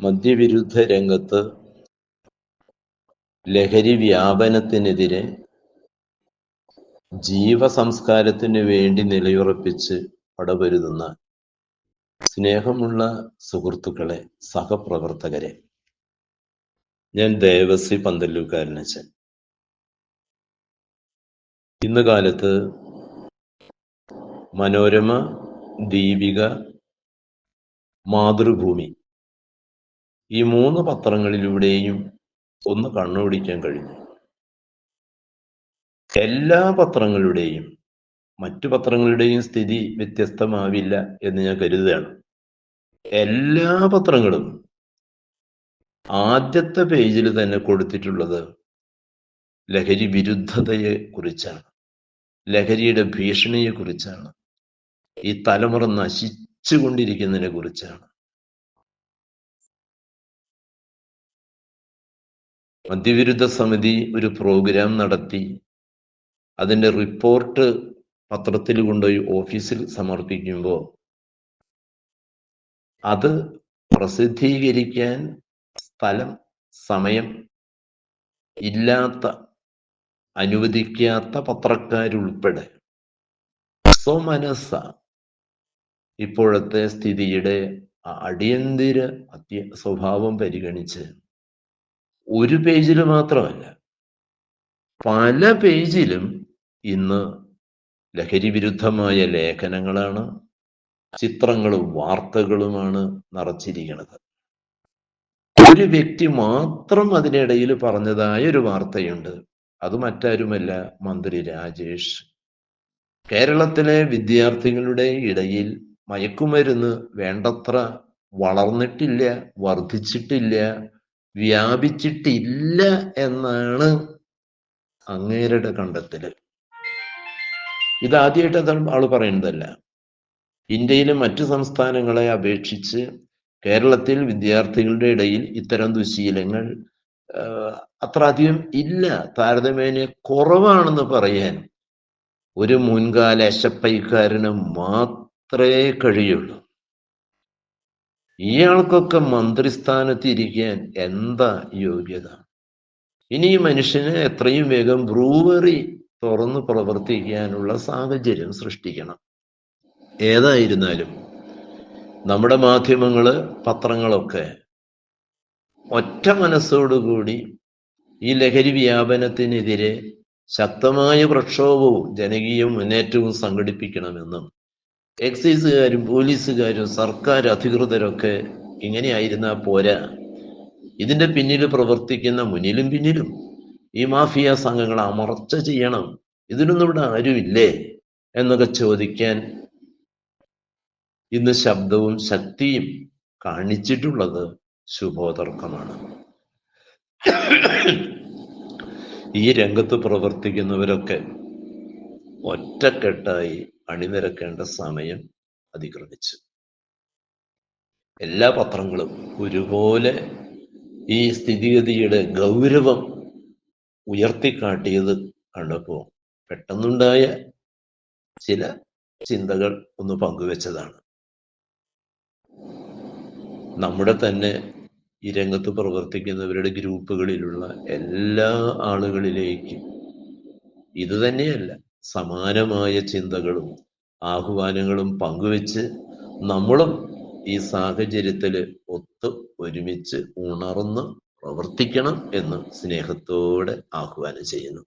മദ്യവിരുദ്ധ രംഗത്ത് ലഹരി വ്യാപനത്തിനെതിരെ ജീവസംസ്കാരത്തിന് വേണ്ടി നിലയുറപ്പിച്ച് പടപൊരുതുന്ന സ്നേഹമുള്ള സുഹൃത്തുക്കളെ സഹപ്രവർത്തകരെ. ഞാൻ ദേവസി പന്തല്ലൂക്കാരനച്ചൻ ഇന്ന് കാലത്ത് മനോരമ ദീപിക മാതൃഭൂമി ഈ മൂന്ന് പത്രങ്ങളിലൂടെയും ഒന്ന് കണ്ണുപിടിക്കാൻ കഴിഞ്ഞു. എല്ലാ പത്രങ്ങളുടെയും മറ്റു പത്രങ്ങളുടെയും സ്ഥിതി വ്യത്യസ്തമാവില്ല എന്ന് ഞാൻ കരുതുകയാണ്. എല്ലാ പത്രങ്ങളും ആദ്യത്തെ പേജിൽ തന്നെ കൊടുത്തിട്ടുള്ളത് ലഹരി വിരുദ്ധതയെ കുറിച്ചാണ്. ലഹരിയുടെ ഭീഷണിയെ കുറിച്ചാണ്. ഈ തലമുറ നശിച്ചുകൊണ്ടിരിക്കുന്നതിനെ കുറിച്ചാണ്. മദ്യവിരുദ്ധ സമിതി ഒരു പ്രോഗ്രാം നടത്തി. അതിന്റെ റിപ്പോർട്ട് പത്രത്തിൽ കൊണ്ടുപോയി ഓഫീസിൽ സമർപ്പിക്കുമ്പോൾ അത് പ്രസിദ്ധീകരിക്കാൻ സ്ഥലം സമയം ഇല്ലാത്ത അനുവദിക്കാത്ത പത്രക്കാരുൾപ്പെടെ സ്വമനസ്സ ഇപ്പോഴത്തെ സ്ഥിതിയുടെ അടിയന്തിര അത്യ സ്വഭാവം പരിഗണിച്ച് ഒരു പേജിൽ മാത്രമല്ല. പല പേജിലും ഇന്ന് ലഹരി വിരുദ്ധമായ ലേഖനങ്ങളാണ് ചിത്രങ്ങളും വാർത്തകളുമാണ് നിറച്ചിരിക്കുന്നത്. ഒരു വ്യക്തി മാത്രം അതിനിടയിൽ പറഞ്ഞതായ ഒരു വാർത്തയുണ്ട്. അത് മറ്റാരുമല്ല മന്ത്രി രാജേഷ്. കേരളത്തിലെ വിദ്യാർത്ഥികളുടെ ഇടയിൽ മയക്കുമരുന്ന് വേണ്ടത്ര വളർന്നിട്ടില്ല വർദ്ധിച്ചിട്ടില്ല വ്യാപിച്ചിട്ടില്ല എന്നാണ് അങ്ങേരുടെ കണ്ടെത്തൽ. ഇതാദ്യമായിട്ട് അതാണ് ആൾ പറയുന്നതല്ല ഇന്ത്യയിലെ മറ്റു സംസ്ഥാനങ്ങളെ അപേക്ഷിച്ച് കേരളത്തിൽ വിദ്യാർത്ഥികളുടെ ഇടയിൽ ഇത്തരം ദുശീലങ്ങൾ അത്ര അധികം ഇല്ല. താരതമ്യേന കുറവാണെന്ന് പറയാൻ ഒരു മുൻകാല എശപ്പൈക്കാരന് മാത്രമേ കഴിയുള്ളൂ. ഇയാൾക്കൊക്കെ മന്ത്രിസ്ഥാനത്തിരിക്കാൻ എന്താ യോഗ്യത? ഇനി ഈ മനുഷ്യന് എത്രയും വേഗം ബ്രൂവറി തുറന്ന് പ്രവർത്തിക്കാനുള്ള സാഹചര്യം സൃഷ്ടിക്കണം. ഏതായിരുന്നാലും നമ്മുടെ മാധ്യമങ്ങൾ പത്രങ്ങളൊക്കെ ഒറ്റ മനസ്സോടുകൂടി ഈ ലഹരി വ്യാപനത്തിനെതിരെ ശക്തമായ പ്രക്ഷോഭവും ജനകീയ മുന്നേറ്റവും സംഘടിപ്പിക്കണമെന്നും എക്സൈസുകാരും പോലീസുകാരും സർക്കാർ അധികൃതരൊക്കെ ഇങ്ങനെയായിരുന്നാ പോരാ. ഇതിന്റെ പിന്നിൽ പ്രവർത്തിക്കുന്ന മുന്നിലും പിന്നിലും ഈ മാഫിയ സംഘങ്ങൾ അമർച്ച ചെയ്യണം. ഇതിനൊന്നും ഇവിടെ ആരുമില്ലേ? എന്നൊക്കെ ചോദിക്കാൻ ഇന്ന് ശബ്ദവും ശക്തിയും കാണിച്ചിട്ടുള്ളത് ശുഭോതർക്കമാണ് ഈ രംഗത്ത് പ്രവർത്തിക്കുന്നവരൊക്കെ ഒറ്റക്കെട്ടായി അണിനിരക്കേണ്ട സമയം അതിക്രമിച്ചു. എല്ലാ പത്രങ്ങളും ഒരുപോലെ ഈ സ്ഥിതിഗതിയുടെ ഗൗരവം ഉയർത്തിക്കാട്ടിയത് കണ്ടപ്പോൾ പെട്ടെന്നുണ്ടായ ചില ചിന്തകൾ ഒന്ന് പങ്കുവെച്ചതാണ്. നമ്മുടെ തന്നെ ഈ രംഗത്ത് പ്രവർത്തിക്കുന്നവരുടെ ഗ്രൂപ്പുകളിലുള്ള എല്ലാ ആളുകളിലേക്കും ഇത് തന്നെയല്ല സമാനമായ ചിന്തകളും ആഹ്വാനങ്ങളും പങ്കുവെച്ച് നമ്മളും ഈ സാഹചര്യത്തിൽ ഒത്ത് ഒരുമിച്ച് ഉണർന്ന് പ്രവർത്തിക്കണം എന്ന് സ്നേഹത്തോടെ ആഹ്വാനം ചെയ്യുന്നു.